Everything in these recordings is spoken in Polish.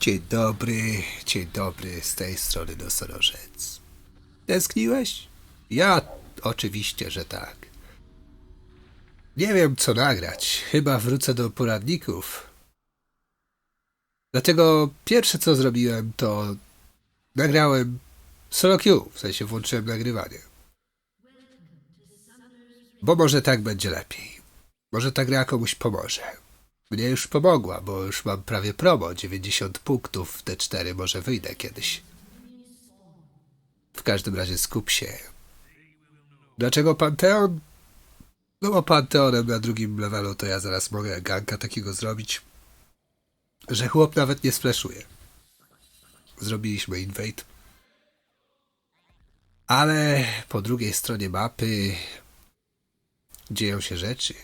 Dzień dobry, dzień dobry, z tej strony nosorożec. Tęskniłeś? Ja oczywiście, że tak. Nie wiem, co nagrać. Chyba wrócę do poradników. Dlatego pierwsze, co zrobiłem, to nagrałem solo Q, w sensie włączyłem nagrywanie. Bo może tak będzie lepiej. Może ta gra komuś pomoże. Mnie już pomogła, bo już mam prawie promo, 90 punktów w T4, może wyjdę kiedyś. W każdym razie skup się. Dlaczego Panteon? No bo Panteonem na drugim levelu to ja zaraz mogę ganka takiego zrobić, że chłop nawet nie splashuje. Zrobiliśmy invade. Ale po drugiej stronie mapy dzieją się rzeczy.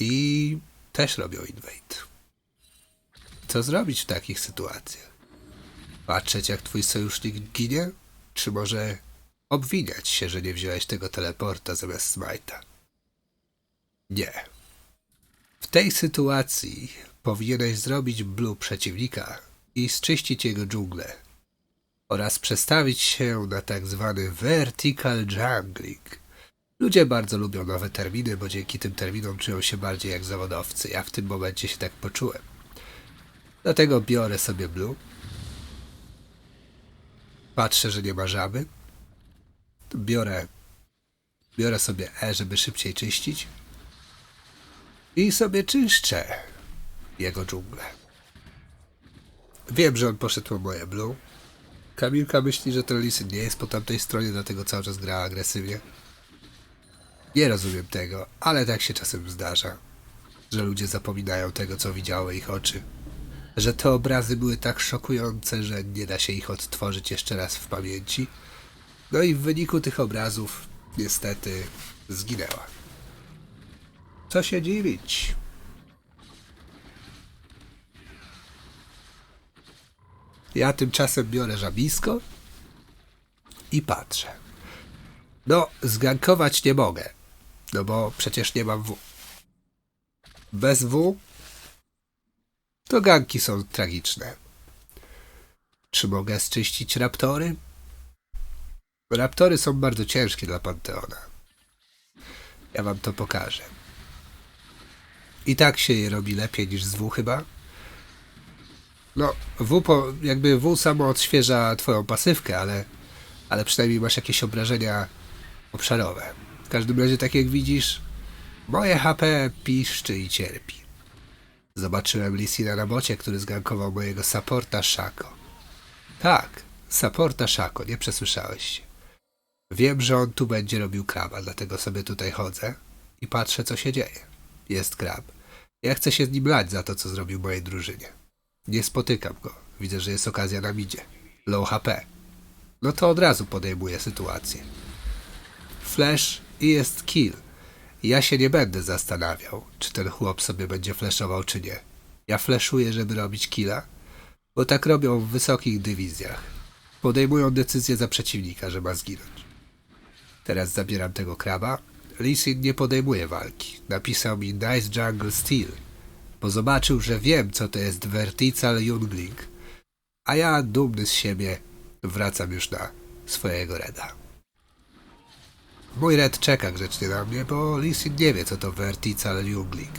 I też robią invade. Co zrobić w takich sytuacjach? Patrzeć jak twój sojusznik ginie? Czy może obwiniać się, że nie wziąłeś tego teleporta zamiast smite'a? Nie. W tej sytuacji powinieneś zrobić blue przeciwnika i zczyścić jego dżunglę oraz przestawić się na tak zwany vertical jungling. Ludzie bardzo lubią nowe terminy, bo dzięki tym terminom czują się bardziej jak zawodowcy. Ja w tym momencie się tak poczułem. Dlatego biorę sobie blue. Patrzę, że nie ma żaby. Biorę, biorę sobie E, żeby szybciej czyścić. I sobie czyszczę jego dżunglę. Wiem, że on poszedł po moje blue. Kamilka myśli, że ten lisy nie jest po tamtej stronie, dlatego cały czas gra agresywnie. Nie rozumiem tego, ale tak się czasem zdarza, że ludzie zapominają tego, co widziały ich oczy. Że te obrazy były tak szokujące, że nie da się ich odtworzyć jeszcze raz w pamięci. No i w wyniku tych obrazów, niestety, zginęła. Co się dziwić? Ja tymczasem biorę żabisko i patrzę. No, zgankować nie mogę, no bo przecież nie mam W. Bez W to ganki są tragiczne. Czy mogę zczyścić raptory? Raptory są bardzo ciężkie dla Panteona. Ja wam to pokażę. I tak się je robi lepiej niż z W chyba. No, W po, jakby W samo odświeża twoją pasywkę, ale, ale przynajmniej masz jakieś obrażenia obszarowe. W każdym razie, tak jak widzisz, moje HP piszczy i cierpi. Zobaczyłem Lisina na bocie, który zgankował mojego supporta Shako. Tak, supporta Shako, nie przesłyszałeś się. Wiem, że on tu będzie robił kraba, dlatego sobie tutaj chodzę i patrzę, co się dzieje. Jest krab. Ja chcę się z nim lać za to, co zrobił mojej drużynie. Nie spotykam go. Widzę, że jest okazja na midzie. Low HP. No to od razu podejmuję sytuację. Flash i jest kill. Ja się nie będę zastanawiał, czy ten chłop sobie będzie flashował, czy nie. Ja flashuję, żeby robić killa, bo tak robią w wysokich dywizjach. Podejmują decyzję za przeciwnika, że ma zginąć. Teraz zabieram tego kraba. Lisin nie podejmuje walki. Napisał mi Nice Jungle Steel, bo zobaczył, że wiem, co to jest Vertical Jungling. A ja, dumny z siebie, wracam już na swojego reda. Mój red czeka grzecznie na mnie, bo Lisin nie wie, co to Vertical Jungling.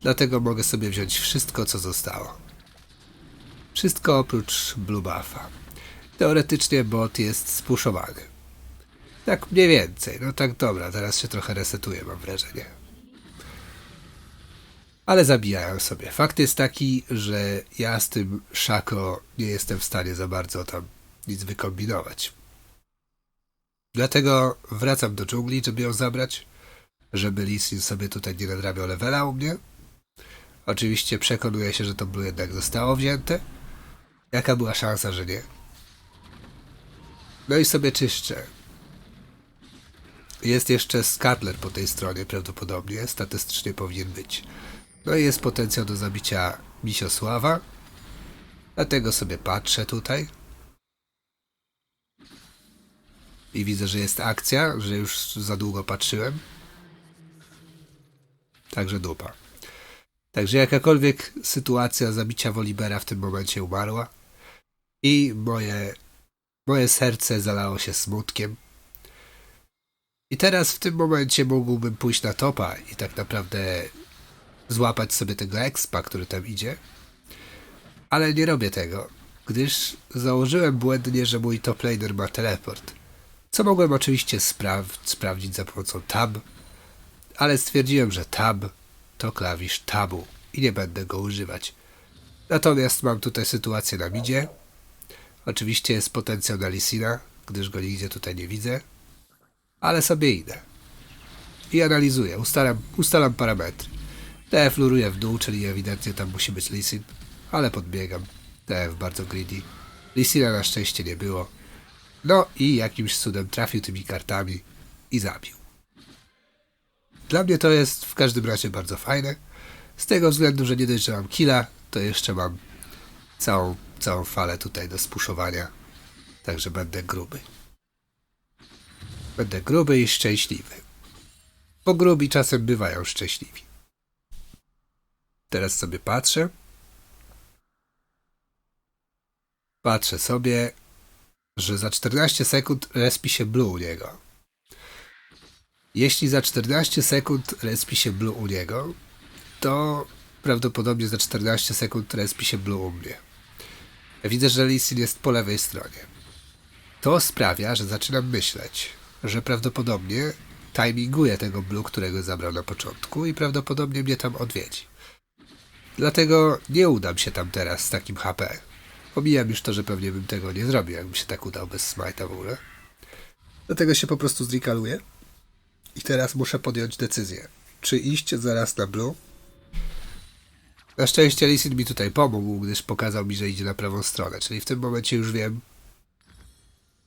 Dlatego mogę sobie wziąć wszystko, co zostało. Wszystko oprócz Blue Buffa. Teoretycznie bot jest spuszowany. Tak mniej więcej. No tak dobra, teraz się trochę resetuje, mam wrażenie. Ale zabijają sobie. Fakt jest taki, że ja z tym Szako nie jestem w stanie za bardzo tam nic wykombinować. Dlatego wracam do dżungli, żeby ją zabrać, żeby Lisin sobie tutaj nie nadrabiał levela u mnie. Oczywiście przekonuję się, że to blue jednak zostało wzięte. Jaka była szansa, że nie? No i sobie czyszczę. Jest jeszcze Skatler po tej stronie prawdopodobnie, statystycznie powinien być. No i jest potencjał do zabicia Misiosława. Dlatego sobie patrzę tutaj. I widzę, że jest akcja, że już za długo patrzyłem. Także dupa. Także jakakolwiek sytuacja zabicia Wolibera w tym momencie umarła i moje, moje serce zalało się smutkiem. I teraz w tym momencie mógłbym pójść na topa i tak naprawdę złapać sobie tego expa, który tam idzie. Ale nie robię tego, gdyż założyłem błędnie, że mój top laner ma teleport. Co mogłem oczywiście spraw- sprawdzić za pomocą tab, ale stwierdziłem, że tab to klawisz tabu i nie będę go używać. Natomiast mam tutaj sytuację na midzie. Oczywiście jest potencjał na Lisina, gdyż go nigdzie tutaj nie widzę, ale sobie idę. I analizuję, ustalam, ustalam parametry. TF luruje w dół, czyli ewidentnie tam musi być Lisin, ale podbiegam. TF bardzo greedy. Lisina na szczęście nie było. No i jakimś cudem trafił tymi kartami i zabił. Dla mnie to jest w każdym razie bardzo fajne. Z tego względu, że nie dość, że mam killa, to jeszcze mam całą, całą falę tutaj do spuszowania. Także będę gruby. Będę gruby i szczęśliwy. Bo grubi czasem bywają szczęśliwi. Teraz sobie patrzę. Patrzę sobie, że za 14 sekund respi się blue u niego. Jeśli za 14 sekund respi się blue u niego, to prawdopodobnie za 14 sekund respi się blue u mnie. Widzę, że Lisin jest po lewej stronie. To sprawia, że zaczynam myśleć, że prawdopodobnie timinguje tego blue, którego zabrał na początku i prawdopodobnie mnie tam odwiedzi. Dlatego nie udam się tam teraz z takim HP. Pomijam już to, że pewnie bym tego nie zrobił, jakbym się tak udał bez smite'a w ogóle. Dlatego się po prostu zrikaluję. I teraz muszę podjąć decyzję. Czy iść zaraz na blue? Na szczęście Lisin mi tutaj pomógł, gdyż pokazał mi, że idzie na prawą stronę. Czyli w tym momencie już wiem,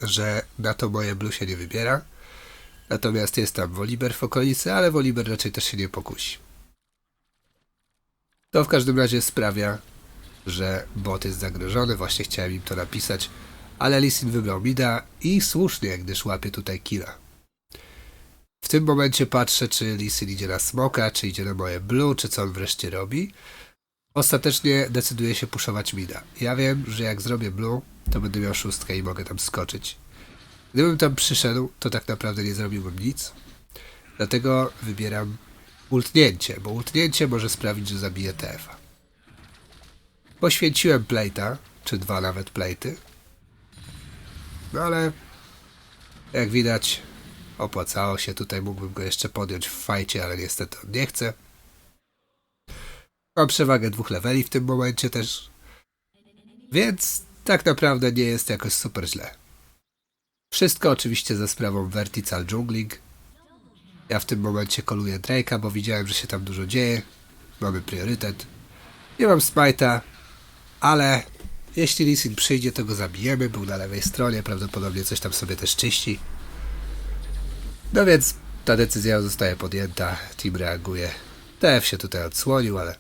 że na to moje blue się nie wybiera. Natomiast jest tam Woliber w okolicy, ale Woliber raczej też się nie pokusi. To w każdym razie sprawia, że bot jest zagrożony. Właśnie chciałem im to napisać, ale Lisin wybrał Mida i słusznie, gdyż łapie tutaj killa. W tym momencie patrzę, czy Lisin idzie na smoka, czy idzie na moje blue, czy co on wreszcie robi. Ostatecznie decyduje się puszować Mida. Ja wiem, że jak zrobię blue, to będę miał szóstkę i mogę tam skoczyć. Gdybym tam przyszedł, to tak naprawdę nie zrobiłbym nic. Dlatego wybieram ultnięcie, bo ultnięcie może sprawić, że zabiję TF-a. Poświęciłem plate'a, czy dwa nawet plate'y. No ale jak widać opłacało się. Tutaj mógłbym go jeszcze podjąć w fajcie, ale niestety on nie chce. Mam przewagę dwóch leveli w tym momencie też. Więc tak naprawdę nie jest jakoś super źle. Wszystko oczywiście ze sprawą Vertical Jungling. Ja w tym momencie koluję Drake'a, bo widziałem, że się tam dużo dzieje. Mamy priorytet. Nie mam smite'a, ale jeśli Lisin przyjdzie, to go zabijemy. Był na lewej stronie, prawdopodobnie coś tam sobie też czyści. No więc ta decyzja zostaje podjęta, team reaguje. TF się tutaj odsłonił, ale,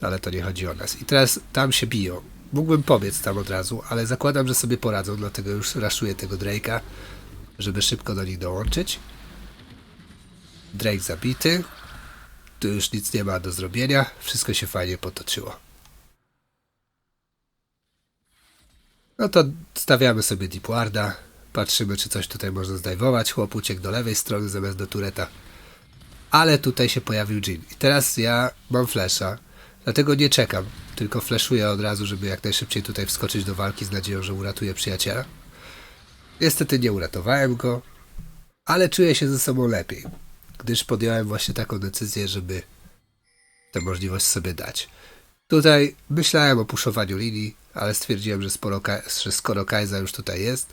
ale to nie chodzi o nas. I teraz tam się biją. Mógłbym pobiec tam od razu, ale zakładam, że sobie poradzą, dlatego już raszuję tego Drake'a, żeby szybko do nich dołączyć. Drake zabity. Tu już nic nie ma do zrobienia. Wszystko się fajnie potoczyło. No to stawiamy sobie Deepwarda. Patrzymy, czy coś tutaj można zdajwować. Chłop uciekł do lewej strony zamiast do tureta. Ale tutaj się pojawił Jin. I teraz ja mam flesza, dlatego nie czekam, tylko fleszuję od razu, żeby jak najszybciej tutaj wskoczyć do walki z nadzieją, że uratuję przyjaciela. Niestety nie uratowałem go, ale czuję się ze sobą lepiej, gdyż podjąłem właśnie taką decyzję, żeby tę możliwość sobie dać. Tutaj myślałem o puszowaniu linii, ale stwierdziłem, że, sporo, że skoro Kaiza już tutaj jest,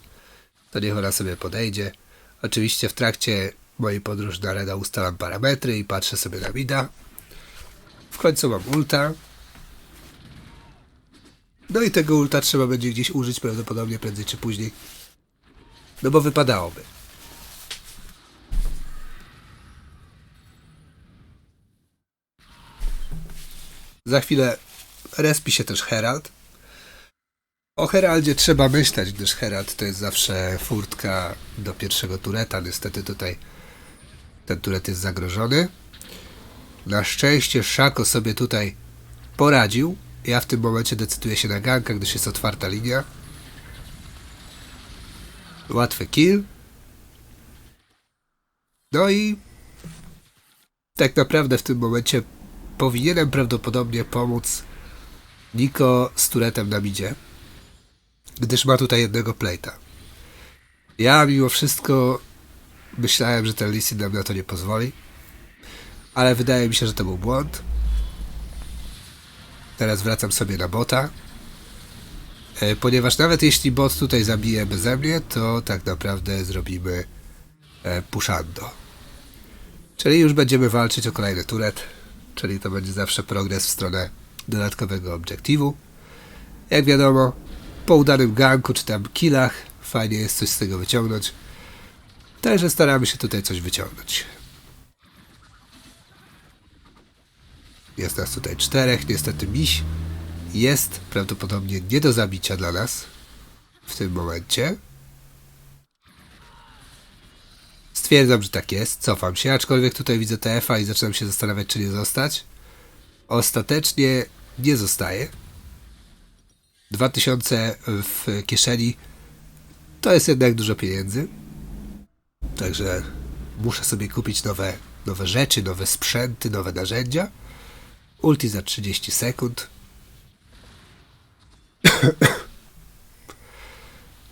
to niech ona sobie podejdzie. Oczywiście w trakcie mojej podróży na Reda ustalam parametry i patrzę sobie na mida. W końcu mam ulta. No i tego ulta trzeba będzie gdzieś użyć prawdopodobnie prędzej czy później. No bo wypadałoby. Za chwilę respi się też Herald. O Heraldzie trzeba myśleć, gdyż Herald to jest zawsze furtka do pierwszego tureta. Niestety tutaj ten turet jest zagrożony. Na szczęście Szako sobie tutaj poradził. Ja w tym momencie decyduję się na ganka, gdyż jest otwarta linia. Łatwy kill. No i tak naprawdę w tym momencie powinienem prawdopodobnie pomóc Niko z turetem na midzie, gdyż ma tutaj jednego plejta. Ja mimo wszystko myślałem, że ten Lissin nam na to nie pozwoli, ale wydaje mi się, że to był błąd. Teraz wracam sobie na bota, e, ponieważ nawet jeśli bot tutaj zabije beze mnie, to tak naprawdę zrobimy e, pushando. Czyli już będziemy walczyć o kolejny turet, czyli to będzie zawsze progres w stronę dodatkowego obiektywu. Jak wiadomo, po udanym ganku czy tam killach fajnie jest coś z tego wyciągnąć. Także staramy się tutaj coś wyciągnąć. Jest nas tutaj czterech, niestety miś jest prawdopodobnie nie do zabicia dla nas w tym momencie. Stwierdzam, że tak jest, cofam się, aczkolwiek tutaj widzę TF-a i zaczynam się zastanawiać, czy nie zostać. Ostatecznie nie zostaje. 2000 w kieszeni to jest jednak dużo pieniędzy. Także muszę sobie kupić nowe, nowe rzeczy, nowe sprzęty, nowe narzędzia. Ulti za 30 sekund.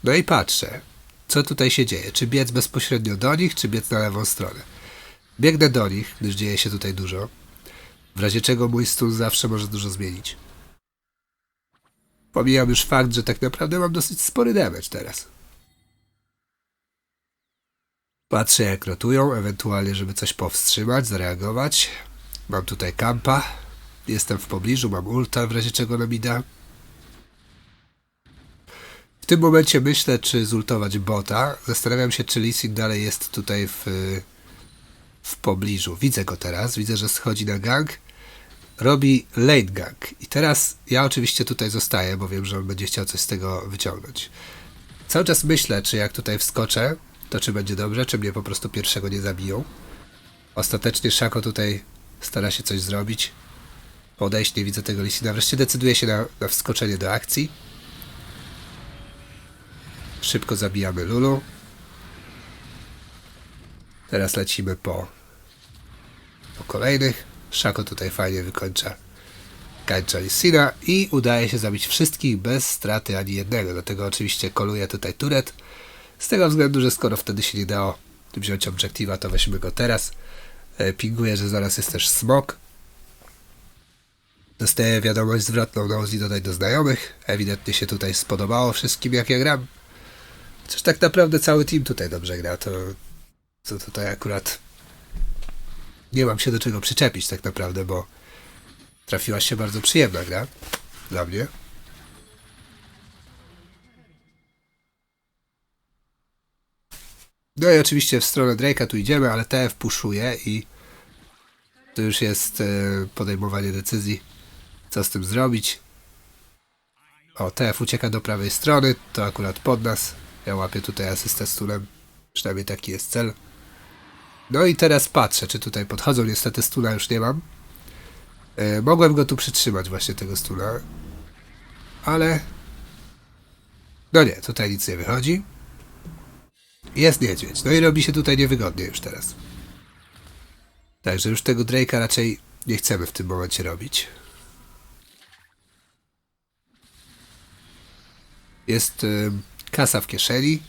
No i patrzę, co tutaj się dzieje. Czy biec bezpośrednio do nich, czy biec na lewą stronę. Biegnę do nich, gdyż dzieje się tutaj dużo. W razie czego mój stun zawsze może dużo zmienić. Pomijam już fakt, że tak naprawdę mam dosyć spory damage teraz. Patrzę jak rotują, ewentualnie żeby coś powstrzymać, zareagować. Mam tutaj kampa. Jestem w pobliżu, mam ulta w razie czego nam da. W tym momencie myślę, czy zultować bota. Zastanawiam się, czy Lissin dalej jest tutaj w, w pobliżu. Widzę go teraz, widzę, że schodzi na gang. Robi late gang. I teraz ja oczywiście tutaj zostaję, bo wiem, że on będzie chciał coś z tego wyciągnąć. Cały czas myślę, czy jak tutaj wskoczę, to czy będzie dobrze, czy mnie po prostu pierwszego nie zabiją. Ostatecznie Szako tutaj stara się coś zrobić. Podejść, nie widzę tego Lisina. Wreszcie decyduje się na, na wskoczenie do akcji. Szybko zabijamy Lulu. Teraz lecimy po, po kolejnych. Szako tutaj fajnie wykończa kończa Lissina i udaje się zabić wszystkich bez straty ani jednego. Dlatego oczywiście koluje tutaj turet. Z tego względu, że skoro wtedy się nie dało wziąć obiektywa, to weźmy go teraz. E, Pinguję, że zaraz jest też smok. Dostaję wiadomość zwrotną na Ozzy dodać do znajomych. Ewidentnie się tutaj spodobało wszystkim, jak ja gram. Chociaż tak naprawdę cały team tutaj dobrze gra, to, to tutaj akurat nie mam się do czego przyczepić tak naprawdę, bo trafiła się bardzo przyjemna gra dla mnie. No i oczywiście w stronę Drake'a tu idziemy, ale TF puszuje i to już jest e, podejmowanie decyzji, co z tym zrobić. O, TF ucieka do prawej strony, to akurat pod nas. Ja łapię tutaj asystę stunem, przynajmniej taki jest cel. No i teraz patrzę, czy tutaj podchodzą. Niestety stuna już nie mam. E, mogłem go tu przytrzymać, właśnie tego stuna. Ale... No nie, tutaj nic nie wychodzi. Jest niedźwiedź. No i robi się tutaj niewygodnie już teraz. Także już tego Drake'a raczej nie chcemy w tym momencie robić. Jest y, kasa w kieszeni.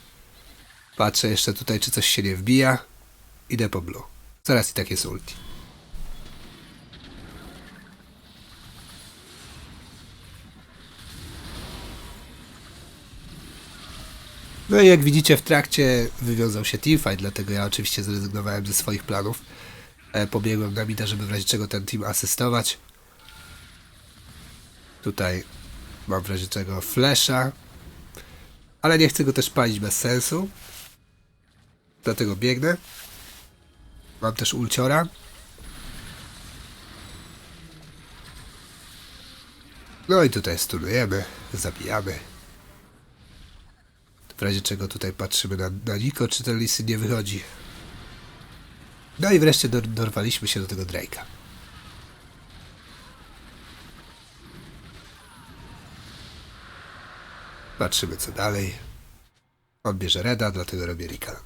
Patrzę jeszcze tutaj, czy coś się nie wbija. Idę po blue. Zaraz i tak jest ulti. No i jak widzicie w trakcie wywiązał się teamfight, dlatego ja oczywiście zrezygnowałem ze swoich planów. E, pobiegłem na mida, żeby w razie czego ten team asystować. Tutaj mam w razie czego flasha. Ale nie chcę go też palić bez sensu. Dlatego biegnę. Mam też ulciora. No i tutaj stunujemy, zabijamy. W razie czego tutaj patrzymy na, na Niko, czy ten lisy nie wychodzi. No i wreszcie dor dorwaliśmy się do tego Drake'a. Patrzymy co dalej. On bierze Reda, dlatego robię Rika.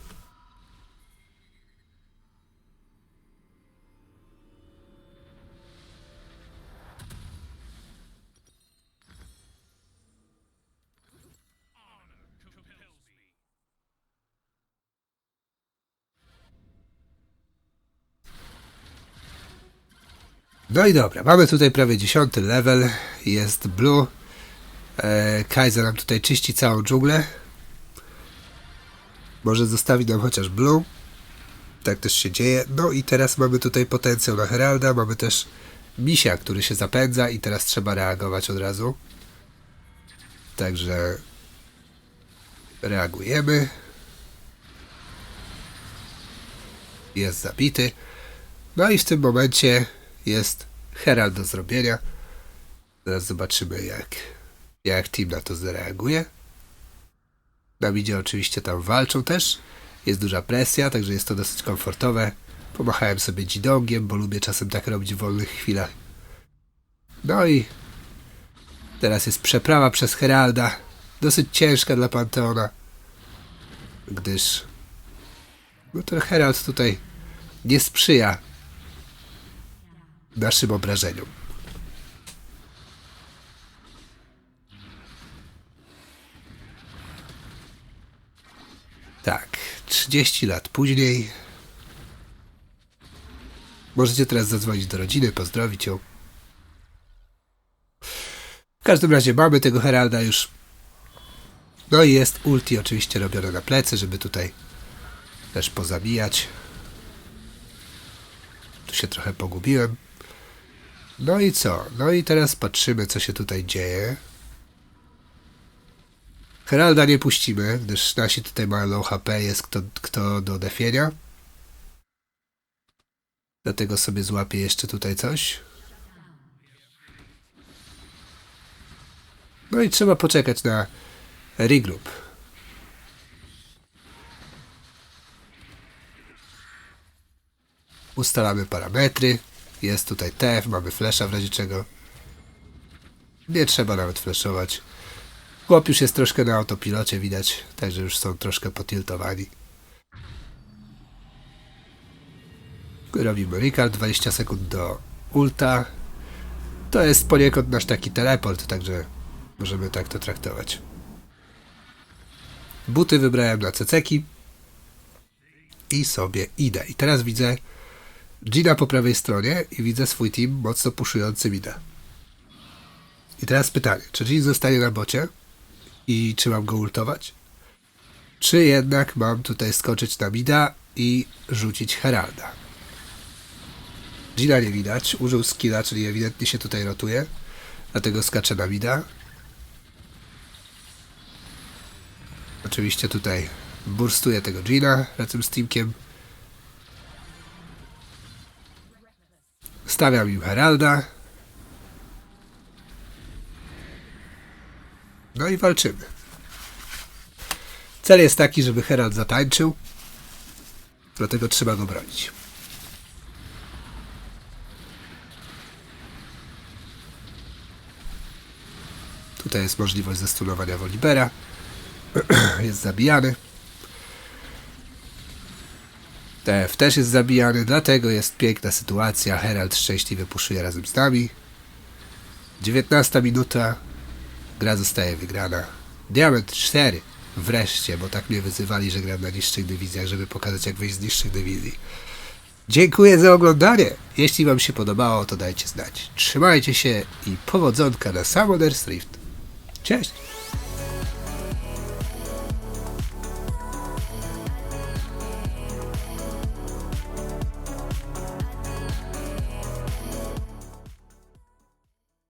No i dobra, mamy tutaj prawie 10 level, jest blue. E, Kaiser nam tutaj czyści całą dżunglę. Może zostawi nam chociaż blue. Tak też się dzieje. No i teraz mamy tutaj potencjał na Heralda, mamy też misia, który się zapędza i teraz trzeba reagować od razu. Także reagujemy. Jest zabity. No i w tym momencie jest Herald do zrobienia. Zaraz zobaczymy, jak, jak team na to zareaguje. Na midzie oczywiście tam walczą też. Jest duża presja, także jest to dosyć komfortowe. Pomachałem sobie dzidongiem, bo lubię czasem tak robić w wolnych chwilach. No i teraz jest przeprawa przez Heralda. Dosyć ciężka dla Panteona. Gdyż no ten Herald tutaj nie sprzyja naszym obrażeniom. Tak, 30 lat później. Możecie teraz zadzwonić do rodziny, pozdrowić ją. W każdym razie mamy tego Heralda już. No i jest ulti oczywiście robione na plecy, żeby tutaj też pozabijać. Tu się trochę pogubiłem. No i co? No i teraz patrzymy, co się tutaj dzieje. Heralda nie puścimy, gdyż nasi tutaj mają low HP, jest kto, kto do defienia. Dlatego sobie złapię jeszcze tutaj coś. No i trzeba poczekać na regroup. Ustalamy parametry. Jest tutaj TF, mamy flesza w razie czego. Nie trzeba nawet flashować. Chłop już jest troszkę na autopilocie, widać, także już są troszkę potiltowani. Robimy recall, 20 sekund do ulta. To jest poniekąd nasz taki teleport, także możemy tak to traktować. Buty wybrałem na ceceki i sobie idę. I teraz widzę Gina po prawej stronie i widzę swój team mocno puszujący mida. I teraz pytanie, czy Jin zostanie na bocie i czy mam go ultować? Czy jednak mam tutaj skoczyć na mida i rzucić Heralda? Gina nie widać, użył skilla, czyli ewidentnie się tutaj rotuje, dlatego skaczę na mida. Oczywiście tutaj burstuję tego Gina razem z teamkiem. Stawiam im Heralda. No i walczymy. Cel jest taki, żeby Herald zatańczył. Dlatego trzeba go bronić. Tutaj jest możliwość zastunowania Wolibera. jest zabijany. TF też jest zabijany, dlatego jest piękna sytuacja. Herald szczęśliwie puszuje razem z nami. 19 minuta. Gra zostaje wygrana. Diament 4. Wreszcie, bo tak mnie wyzywali, że gram na niższych dywizjach, żeby pokazać jak wyjść z niższych dywizji. Dziękuję za oglądanie. Jeśli Wam się podobało, to dajcie znać. Trzymajcie się i powodzonka na Summoner's Rift. Cześć!